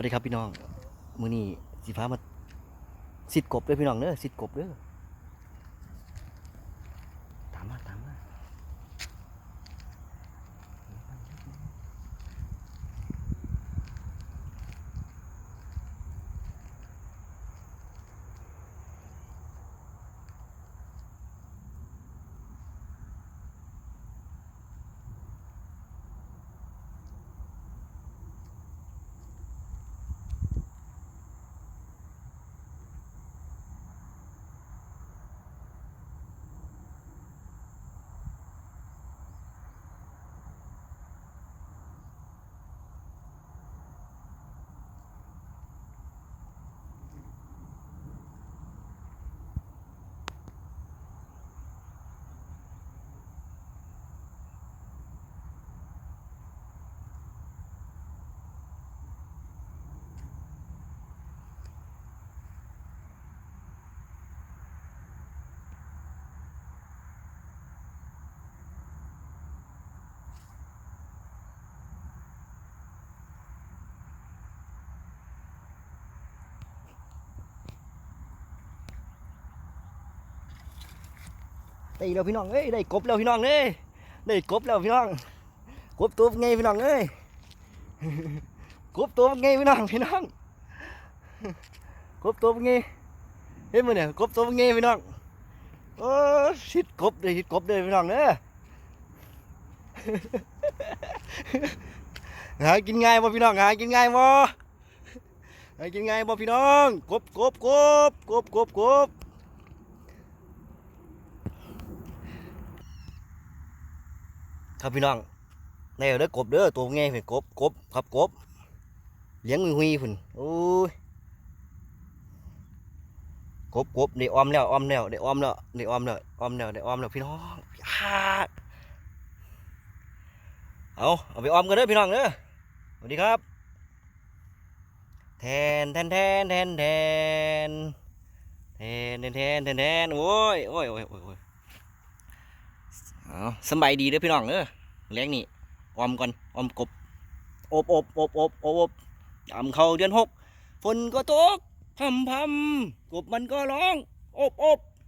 วัสดีครับพี่น้อง มือนี้สีฟ้ามาสิดกบเด้อพี่น้องเด้อสิดกบเด้อ ได้แล้วพี่น้องเอ้ยได้กบแล้วพี่น้องเอ้ยได้กบแล้วพี่น้องกบตัวไงพี่น้องเอ้ยกบตัวไงพี่น้องพี่น้องกบตัวไงเห็นมั้ยเนี่ยกบตัวไงพี่น้องโอ้ชิดกบเลยชิดกบเลยพี่น้องเด้อหากินง่ายบ่พี่น้องหากินง่ายบ่หากินง่ายบ่พี่น้องกบกบกบกบกบกบ ครับพี่น้องในเด้อกบเด้อตัวไงเพิ่นกบกบครับกบเลี้ยงหุยๆพุ่นโอ้ยกบกบได้ออมแล้วออมแล้วได้ออมแล้วได้ออมแล้วออมแล้วได้ออมแล้วพี่น้องอ่าเอาเอาไปออมกันเด้อพี่น้องเด้อสวัสดีครับแทนแทนแทนแทนแทนแทนแทนแทนโอ้ยโอ้ยโอ้ยโอ้ย เอาสบายดีเด้อพี่น้องเออแรงนี่ออมก่อนออมกบอบอบอบอบอบอบยำเข้าเดือนหกฝนก็ตกพำพำกบมันก็ร้อง อบอบ